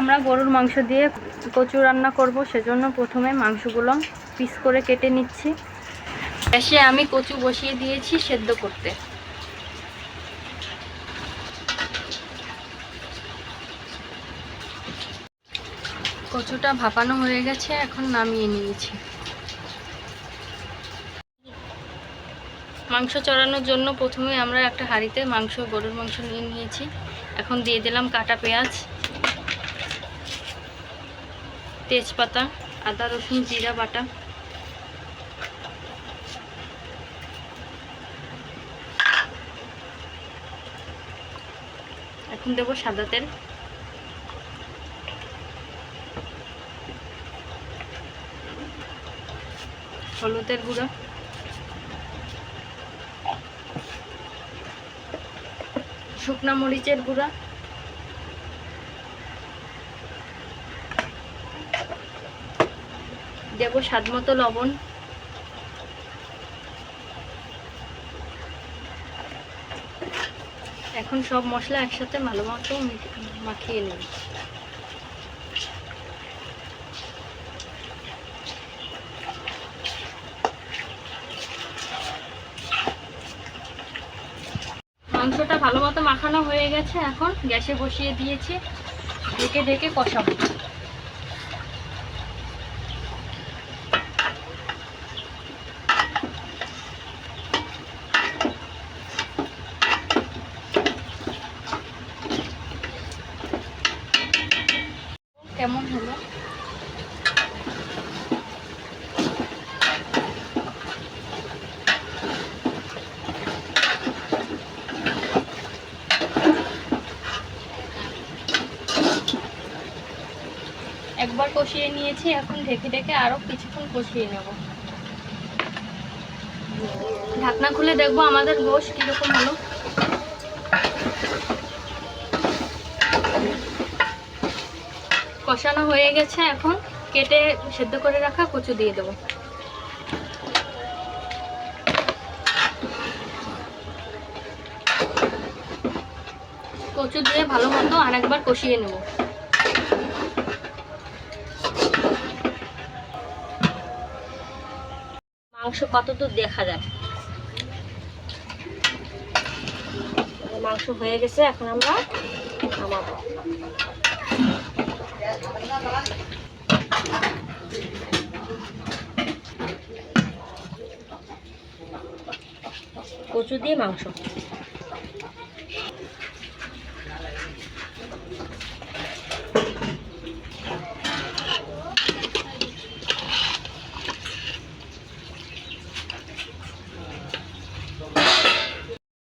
আমরা গরুর মাংস দিয়ে কচু রান্না করব, সেজন্য প্রথমে মাংসগুলো পিস করে কেটে নিচ্ছি। গ্যাসে আমি কচু বসিয়ে দিয়েছি সেদ্ধ করতে। কচুটা ভাপানো হয়ে গেছে, এখন নামিয়ে নিয়েছি। মাংস চড়ানোর জন্য প্রথমে আমরা একটা হাঁড়িতে মাংস, গরুর মাংস নিয়ে নিয়েছি। এখন দিয়ে দিলাম কাটা পেঁয়াজ। তেজপাতা আদা রসুন জিরা বাটা। এখন দেবো সাদা তেল। হলুদের গুঁড়ো। শুকনা মরিচের গুঁড়া। দেব স্বাদ মতো লবণ। এখন সব মশলা একসাথে ভালো মতো মাখিয়ে নেব। মাংসটা ভালো মতো মাখানো হয়ে গেছে এখন। গ্যাসে বসিয়ে দিয়েছি। ঢেকে ঢেকে কষাবো। কেমন হলো? একবার কষিয়ে নিয়েছি, এখন ঢেকে ঢেকে আরও কিছুক্ষণ কষিয়ে নেব। ঢাকনা খুলে দেখব আমাদের গোশ কীরকম হলো। কষানো হয়ে গেছে এখন কেটে সেদ্ধ করে রাখা কচু দিয়ে দেবো। কচু দিয়ে ভালো মতো আরেকবার কষিয়ে নেব। মাংস কত দূর দেখা যায়? মাংস হয়ে গেছে, এখন আমরা নামাবো। কচু দিয়ে মাংস।